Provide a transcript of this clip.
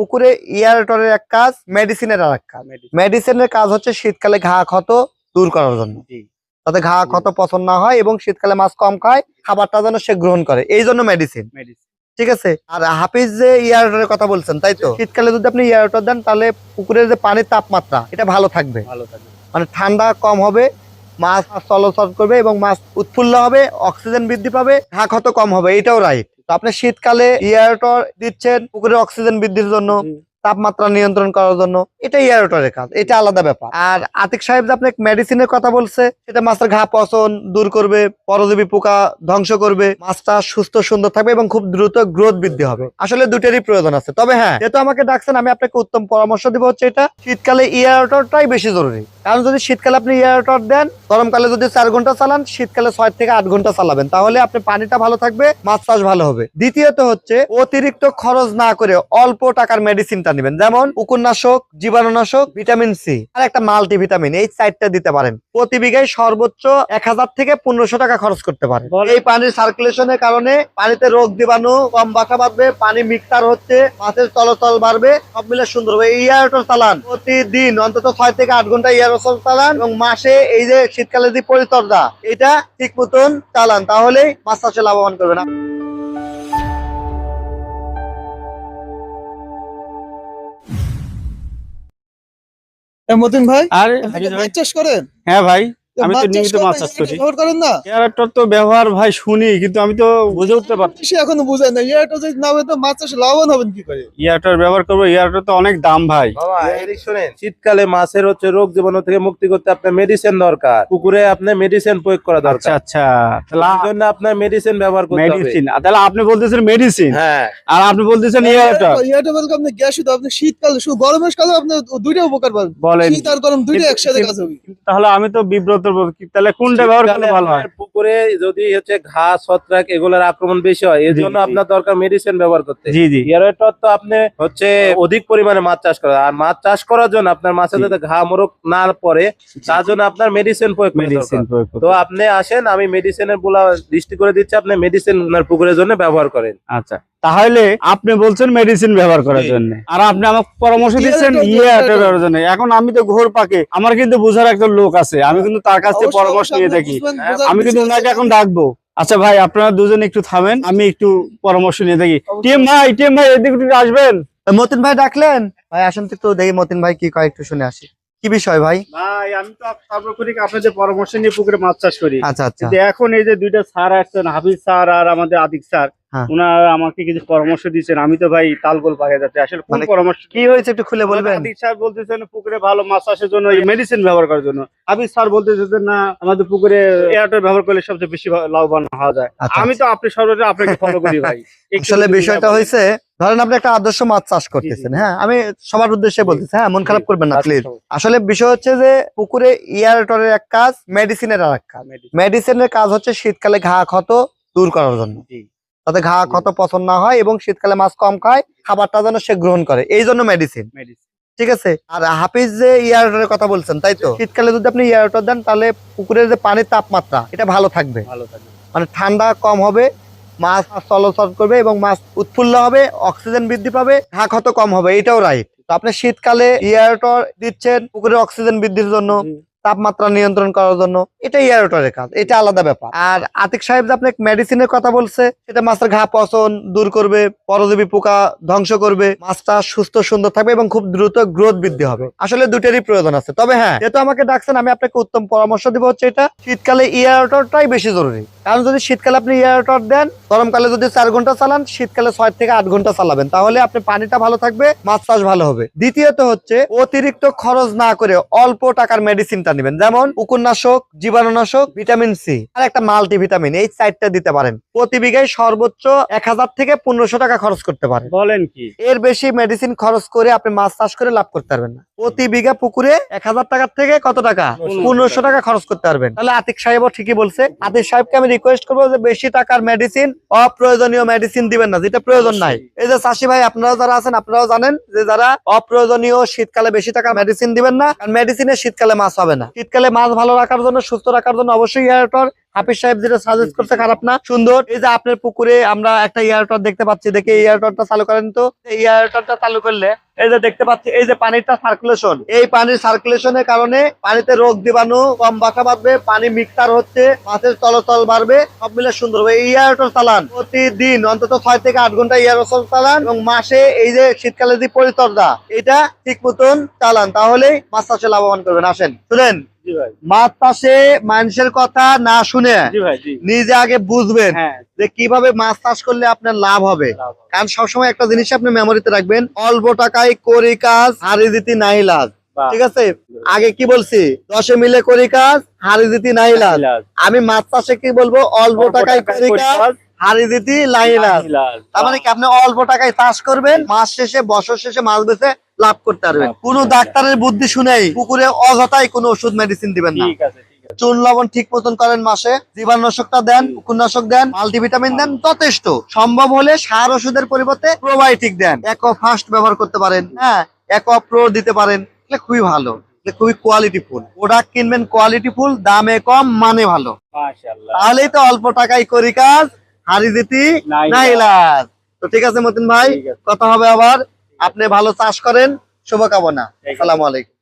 পুকুরে ইয়ারটরের এক কাজ মেডিসিনের আর এক কাজ মেডিসিনের কাজ হচ্ছে শীতকালে ঘা ক্ষত দূর করার জন্য। তাতে ঘা ক্ষত পছন্দ না হয় এবং শীতকালে মাছ কম খায় খাবারটা যেন সে গ্রহণ করে। এই জন্য মেডিসিন ঠিক আছে? আর হাফিজ যে ইয়ারটরের কথা বলছেন তাই তো? শীতকালে যদি আপনি ইয়ারটর দেন তাহলে পুকুরের যে পানির তাপমাত্রা এটা ভালো থাকবে। ভালো থাকবে। মানে ঠান্ডা কম হবে মাছ চলাচল করবে এবং মাছ উৎফুল্ল হবে অক্সিজেন বৃদ্ধি পাবে ঘা ক্ষত কম হবে এটাও রাইট তো আপনি শীতকালে ইয়ারটর দিচ্ছেন পুকুরে অক্সিজেন বৃদ্ধির জন্য তাপমাত্রা নিয়ন্ত্রণ করার জন্য এটা ইয়ারটরের কাজ এটা আলাদা ব্যাপার। আর আতিক সাহেব যে আপনাকে মেডিসিনের কথা বলছে সেটা মাছের ঘা পচন দূর করবে পরজীবী পোকা ধ্বংস করবে মাছটা সুস্থ সুন্দর থাকবে এবং খুব দ্রুত গ্রোথ বৃদ্ধি হবে। আসলে দুটেরই প্রয়োজন আছে। তবে হ্যাঁ যেহেতু আমাকে ডাকছেন আমি আপনাকে উত্তম পরামর্শ দিব হচ্ছে এটা। শীতকালে ইয়ারটরটাই বেশি জরুরি। কারণ যদি শীতকালে আপনি ইয়ারটর দেন গরমকালে যদি চার ঘণ্টা চালান শীতকালে ছয় থেকে আট ঘণ্টা চালাবেন। তাহলে আপনি পানিটা ভালো থাকবে মাছ চাষ ভালো হবে। দ্বিতীয়ত হচ্ছে অতিরিক্ত খরচ না করে অল্প টাকার মেডিসিনটা নেবেন। যেমন উপন্যাসক জীবাণুনাশক ভিটামিন সি আর একটা মাল্টি ভিটামিন এই চারটা দিতে পারেন। প্রতি বিঘায় সর্বোচ্চ এক হাজার থেকে পনেরোশো টাকা খরচ করতে পারেন। বলেন। এই পানির সার্কুলেশনের কারণে পানিতে রোগ জীবাণু কম বাসা বাঁধবে পানি মিক্সার হচ্ছে মাছের চলাচল বাড়বে সব মিলে সুন্দর হবে। ইয়ারটর চালান। প্রতিদিন অন্তত ছয় থেকে আট ঘণ্টা চালান এবং মাসে এই যে শীতকালে যে পরিচর্যা এটা ঠিক মতন চালান তাহলে মাছ চাষে লাভবান করবে না এ, মতিন ভাই আর চাষ করেন? হ্যাঁ ভাই। আমি তো নিয়মিত মাছ চাষ করি। ব্যবহার করেন না? ক্যারেক্টার তো ব্যবহার ভাই শুনি কিন্তু আমি তো বুঝে উঠতে পারছি সে এখনও বুঝায় না এটা যদি না হবে তো মাছ চাষে লাভবান হবেন কি করে? ইয়ারটার ব্যবহার করব ইয়ারটার তো অনেক দাম ভাই। বাবা এদিক শোনেন শীতকালে মাছের হচ্ছে রোগ জীবাণু থেকে মুক্তি করতে আপনার মেডিসিন দরকার। পুকুরে আপনার মেডিসিন প্রয়োগ করা আচ্ছা দরকার। আচ্ছা তাহলে জন্য আপনার মেডিসিন ব্যবহার করতে হবে। মেডিসিন তাহলে আপনি বলতেছেন মেডিসিন হ্যাঁ। আর আপনি বলতেছেন বলতে আপনি গ্যাস শুধু আপনি শীতকালে শুধু গরমের কালে আপনি দুইটা উপকার পাবেন। বলেন। শীত আর গরম দুইটা একসাথে কাজ হবে। তাহলে আমি তো বিব্রত বোধ তাহলে কোনটা ব্যবহার করলে ভালো হয়? পুকুরে যদি হচ্ছে ঘাস ছত্রাক এগুলোর আক্রমণ বেশি হয় এর জন্য আপনার দরকার মেডিসিন ব্যবহার করতে। জি জি। ইয়ারটার তো আপনি হচ্ছে অধিক পরিমাণে মাছ চাষ করা আর মাছ চাষ করার জন্য আপনার যাতে ঘা মোরক না পড়ে তার জন্য আপনার মেডিসিন প্রয়োগ মেডিসিন তো আপনি আসেন আমি মেডিসিনের বলা দৃষ্টি করে দিচ্ছি আপনি মেডিসিন আপনার পুকুরের জন্য ব্যবহার করেন। আচ্ছা। তাহলে আপনি বলছেন মেডিসিন ব্যবহার করার জন্য। আর আপনি আমাকে পরামর্শ দিচ্ছেন ইয়ে জন্য। এখন আমি তো ঘোর পাকে আমার কিন্তু বোঝার একজন লোক আছে। আমি কিন্তু তার কাছ থেকে পরামর্শ নিয়ে থাকি আমি কিন্তু ওনাকে এখন ডাকবো। আচ্ছা ভাই আপনারা দুজন একটু থামেন আমি একটু পরামর্শ নিয়ে থাকি টিএম ভাই টিএম ভাই এদিকে একটু আসবেন? মতিন ভাই ডাকলেন? ভাই আসেন তো একটু দেখি মতিন ভাই কি কয় একটু শুনে আসি। কি বিষয় ভাই? ভাই আমি তো সর্বক্ষণিক আপনাদের পরামর্শ নিয়ে পুকুরে মাছ চাষ করি। আচ্ছা আচ্ছা। এখন এই যে দুইটা স্যার আসছেন হাফিজ স্যার আর আমাদের আদিক স্যার। ওনারা আমাকে কিছু পরামর্শ দিচ্ছেন আমি তো ভাই তালগোল পাকে যাচ্ছে। আসলে কোন মানে পরামর্শ কি হয়েছে একটু খুলে বলবেন? স্যার বলতেছেন পুকুরে ভালো মাছ চাষের জন্য মেডিসিন ব্যবহার করার জন্য। হাফিজ স্যার বলতেছেন না আমাদের পুকুরে এয়ারটেল ব্যবহার করলে সবচেয়ে বেশি লাভবান হওয়া যায়। আচ্ছা, আমি তো আপনি সর্বদা আপনাকে ফলো করি ভাই। আসলে বিষয়টা হয়েছে ধরেন আপনি একটা আদর্শ মাছ চাষ করতেছেন হ্যাঁ? আমি সবার উদ্দেশ্যে বলতেছি হ্যাঁ মন খারাপ করবেন না আচ্ছা, প্লিজ আসলে বিষয় হচ্ছে যে পুকুরে ইয়ারটরের এক কাজ মেডিসিনের আর এক কাজ মেডিসিনের কাজ হচ্ছে শীতকালে ঘা ক্ষত দূর করার জন্য। যাতে ঘা ক্ষত পছন্দ না হয় এবং শীতকালে মাছ কম খায় খাবারটা যেন সে গ্রহণ করে। এই জন্য মেডিসিন ঠিক আছে? আর হাফিজ যে ইয়ারটরের কথা বলছেন তাই তো? শীতকালে যদি আপনি ইয়ারটর দেন তাহলে পুকুরের যে পানির তাপমাত্রা এটা ভালো থাকবে। ভালো থাকবে। মানে ঠান্ডা কম হবে মাছ চলাচল করবে এবং মাছ উৎফুল্ল হবে অক্সিজেন বৃদ্ধি পাবে ঘা ক্ষত কম হবে এটাও রাইট তো আপনি শীতকালে ইয়ারটর দিচ্ছেন পুকুরে অক্সিজেন বৃদ্ধির জন্য। তাপমাত্রা নিয়ন্ত্রণ করার জন্য। এটা ইয়ারোটারের কাজ, এটা আলাদা ব্যাপার। আর আতিক সাহেব যে আপনাকে মেডিসিনের কথা বলছে, সেটা মাছের ঘা পচন দূর করবে, পরজীবী পোকা ধ্বংস করবে, মাছটা সুস্থ, সুন্দর থাকবে এবং খুব দ্রুত গ্রোথ বৃদ্ধি হবে। আসলে দুটেরই প্রয়োজন আছে। তবে হ্যাঁ যেহেতু আমাকে ডাকছেন, আমি আপনাকে উত্তম পরামর্শ দিব হচ্ছে এটা। শীতকালে ইয়ারোটারটাই বেশি জরুরি। কারণ যদি শীতকালে আপনি ইয়ারটর দেন গরমকালে যদি চার ঘণ্টা চালান শীতকালে ছয় থেকে আট ঘণ্টা চালাবেন। তাহলে আপনি পানিটা ভালো থাকবে মাছ চাষ ভালো হবে। দ্বিতীয়ত হচ্ছে অতিরিক্ত খরচ না করে অল্প টাকার মেডিসিনটা নেবেন। যেমন উপন্যাসক জীবাণুনাশক ভিটামিন সি আর একটা মাল্টি ভিটামিন এই চারটা দিতে পারেন। প্রতি বিঘায় সর্বোচ্চ এক হাজার থেকে পনেরোশো টাকা খরচ করতে পারেন। বলেন কি? এর বেশি মেডিসিন খরচ করে আপনি মাছ চাষ করে লাভ করতে পারবেন না। প্রতি বিঘা পুকুরে এক হাজার টাকার থেকে কত টাকা। পনেরোশো টাকা খরচ করতে পারবেন। তাহলে আতিক সাহেবও ঠিকই বলছে আতিক সাহেবকে আমি রিকোয়েস্ট করব যে বেশি টাকার মেডিসিন অপ্রয়োজনীয় মেডিসিন দিবেন না যেটা প্রয়োজন নাই। এই যে চাষি ভাই আপনারা যারা আছেন আপনারাও জানেন যে যারা অপ্রয়োজনীয় শীতকালে বেশি টাকার মেডিসিন দিবেন না কারণ মেডিসিনে শীতকালে মাছ হবে না। শীতকালে মাছ ভালো রাখার জন্য সুস্থ রাখার জন্য অবশ্যই এয়ারটর হাফিজ সাহেব যেটা সাজেস্ট করছে খারাপ না, সুন্দর। এই যে আপনার পুকুরে আমরা একটা এয়ারটর দেখতে পাচ্ছি, দেখে এই এয়ারটরটা চালু করেন তো। এই এয়ারটরটা চালু করলে, এই যে দেখতে পাচ্ছি, এই যে পানিটা সার্কুলেশন এই পানির সার্কুলেশনের কারণে পানিতে রোগ জীবাণু কম বাসা বাঁধবে, পানি মিক্সার হচ্ছে, মাছের চলাচল বাড়বে, সব মিলে সুন্দর হবে। এই এয়ারটর চালান, প্রতিদিন অন্তত ছয় থেকে আট ঘণ্টা এয়ারটর চালান এবং মাসে এই যে শীতকালে যে পরিচর্যা, এটা ঠিক মতন চালান। তাহলেই মাছ চাষে লাভবান করবেন। আসেন, শুনেন। মাছ চাষে মানুষের কথা না শুনে নিজে আগে বুঝবেন হ্যাঁ। যে কীভাবে মাছ চাষ করলে আপনার লাভ হবে। কারণ সবসময় একটা জিনিস আপনি মেমোরিতে রাখবেন অল্প টাকায় করি কাজ হারি দিতি নাই লাভ ঠিক আছে? আগে কি বলছি? দশে মিলে করি কাজ হারি দিতি নাই লাভ আমি মাছ চাষে কি বলব? অল্প টাকায় করি কাজ হারি দিতি নাই তার মানে কি আপনি অল্প টাকায় চাষ করবেন মাস শেষে বছর শেষে মাছ বেচে লাভ করতে পারবেন। কোন ডাক্তারের বুদ্ধি শুনেই পুকুরে অযথাই কোনো ওষুধ মেডিসিন দিবেন না। চুন লবণ ঠিক মতন করেন মাসে জীবাণুনাশকটা দেন কুকুরনাশক দেন মাল্টিভিটামিন দেন যথেষ্ট। সম্ভব হলে সার ওষুধের পরিবর্তে প্রোবায়োটিক দেন। একো ফাস্ট ব্যবহার করতে পারেন হ্যাঁ একো প্রো দিতে পারেন খুবই ভালো খুবই কোয়ালিটি ফুল। প্রোডাক্ট কিনবেন কোয়ালিটি ফুল দামে কম মানে ভালো। তাহলেই তো অল্প টাকায় করি কাজ। হারি দিতি নাই। নাই তো ঠিক আছে মতিন ভাই কথা হবে আবার। আপনি ভালো চাষ করেন শুভকামনা। আসসালামু আলাইকুম।